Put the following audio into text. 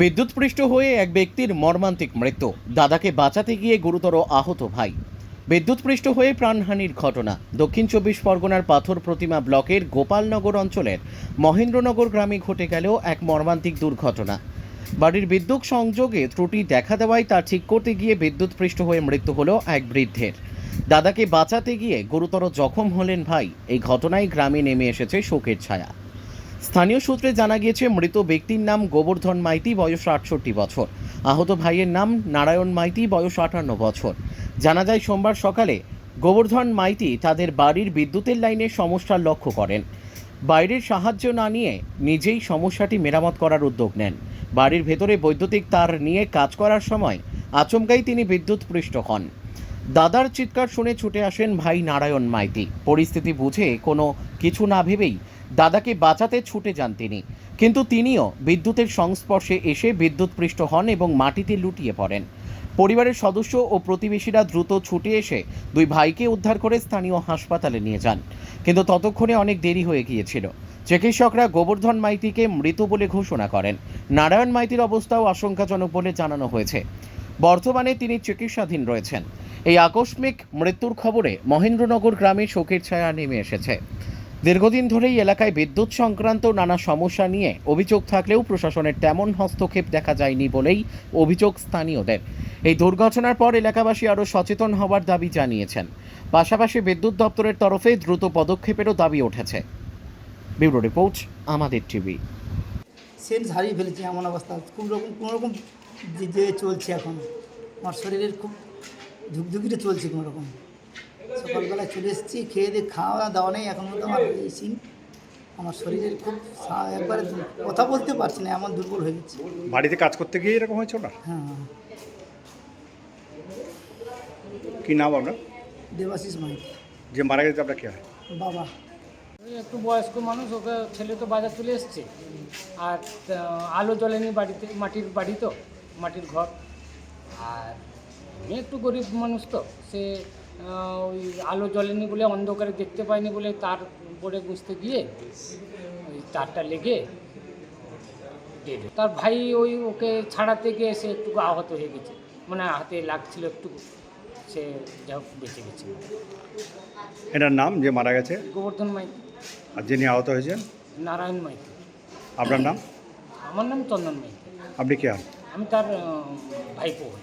বিদ্যুৎপৃষ্ট হয়ে এক ব্যক্তির মর্মান্তিক মৃত্যু। দাদাকে বাঁচাতে গিয়ে গুরুতর আহত ভাই। বিদ্যুৎপৃষ্ট হয়ে প্রাণহানির ঘটনা। দক্ষিণ চব্বিশ পরগনার পাথর প্রতিমা ব্লকের গোপালনগর অঞ্চলের মহেন্দ্রনগর গ্রামে ঘটে গেল এক মর্মান্তিক দুর্ঘটনা। বাড়ির বিদ্যুৎ সংযোগে ত্রুটি দেখা দেওয়ায় তা ঠিক করতে গিয়ে বিদ্যুৎপৃষ্ট হয়ে মৃত্যু হলো এক বৃদ্ধের। দাদাকে বাঁচাতে গিয়ে গুরুতর জখম হলেন ভাই। এই ঘটনায় গ্রামে নেমে এসেছে শোকের ছায়া। স্থানীয় সূত্রে জানা গিয়েছে, মৃত ব্যক্তির নাম গোবর্ধন মাইতি, বয়স আটষট্টি বছর। আহত ভাইয়ের নাম নারায়ণ মাইতি, বয়স আটান্ন বছর। জানা যায়, সোমবার সকালে গোবর্ধন মাইতি তাদের বাড়ির বিদ্যুতের লাইনে সমস্যা লক্ষ্য করেন। বাইরের সাহায্য না নিয়ে নিজেই সমস্যাটি মেরামত করার উদ্যোগ নেন। বাড়ির ভেতরে বৈদ্যুতিক তার নিয়ে কাজ করার সময় আচমকাই তিনি বিদ্যুৎপৃষ্ট হন। দাদার চিৎকার শুনে ছুটে আসেন ভাই নারায়ণ মাইতি। পরিস্থিতি বুঝে কোনো কিছু না ভেবেই দাদাকে বাঁচাতে ছুটে যান তিনি। কিন্তু তিনিও বিদ্যুতের সংস্পর্শে এসে বিদ্যুৎপৃষ্ট হন এবং মাটিতে লুটিয়ে পড়েন। পরিবারের সদস্য ও প্রতিবেশীরা দ্রুত ছুটে এসে দুই ভাইকে উদ্ধার করে স্থানীয় হাসপাতালে নিয়ে যান। কিন্তু ততক্ষণে অনেক দেরি হয়ে গিয়েছিল। চিকিৎসকরা গোবর্ধন মাইতিকে মৃত বলে ঘোষণা করেন। নারায়ণ মাইতির অবস্থাও আশঙ্কাজনক বলে জানানো হয়েছে। বর্তমানে তিনি চিকিৎসাধীন রয়েছেন। এই আকস্মিক মৃত্যুর খবরে মহেন্দ্রনগর গ্রামে শোকের ছায়া নেমে এসেছে। দীর্ঘদিন ধরেই এলাকায় বিদ্যুৎ সংক্রান্ত নানা সমস্যা নিয়ে অভিযোগ থাকলেও প্রশাসনের তেমন হস্তক্ষেপ দেখা যায়নি বলেই অভিযোগ স্থানীয়দের। এই দুর্ঘটনার পর এলাকাবাসী আরও সচেতন হওয়ার দাবি জানিয়েছেন। পাশাপাশি বিদ্যুৎ দপ্তরের তরফে দ্রুত পদক্ষেপেরও দাবি উঠেছে। ব্যুরো রিপোর্ট, আমাদের টিভি। সেন্স হারিয়ে ফেলেছি এমন অবস্থা। কোন রকম কোনো রকম যে চলছে এখন। আমার শরীরের খুব ধুকধুকিতে চলছে কোনো রকম। সকালবেলায় চলে এসেছি খেয়ে দিয়ে খাওয়া দাওয়া নেই এখন মতো আমার এই আমার শরীরের খুব একবারে কথা বলতে পারছি না এমন দুর্বল হয়ে গেছে। বাড়িতে কাজ করতে গিয়ে এরকম হয়েছে না হ্যাঁ। কি নাম আপনার? দেবাশিস মাইতি। যে মারা গেছে আপনার কে হয়? বাবা। ওই একটু বয়স্ক মানুষ ওকে ছেলে তো বাজার চলে এসছে। আর আলো জ্বলেনি বাড়িতে মাটির বাড়ি তো মাটির ঘর। আর আমি একটু গরিব মানুষ তো সে ওই আলো জ্বলেনি বলে অন্ধকারে দেখতে পায়নি বলে তার উপরে গুঁজতে গিয়ে ওই তারটা লেগে। তার ভাই ওই ওকে ছাড়াতে গিয়ে সে একটু আহত হয়ে গেছে। মানে হাতে লাগছিল একটু সে যা হোক বেঁচে গেছে। এটার নাম যে মারা গেছে? গোবর্ধন মাইতি। আর যিনি আহত হয়েছেন? নারায়ণ মাইতি। আপনার নাম? আমার নাম চন্দন মাইতি। আপনি কে? আমি তার ভাইপো। হই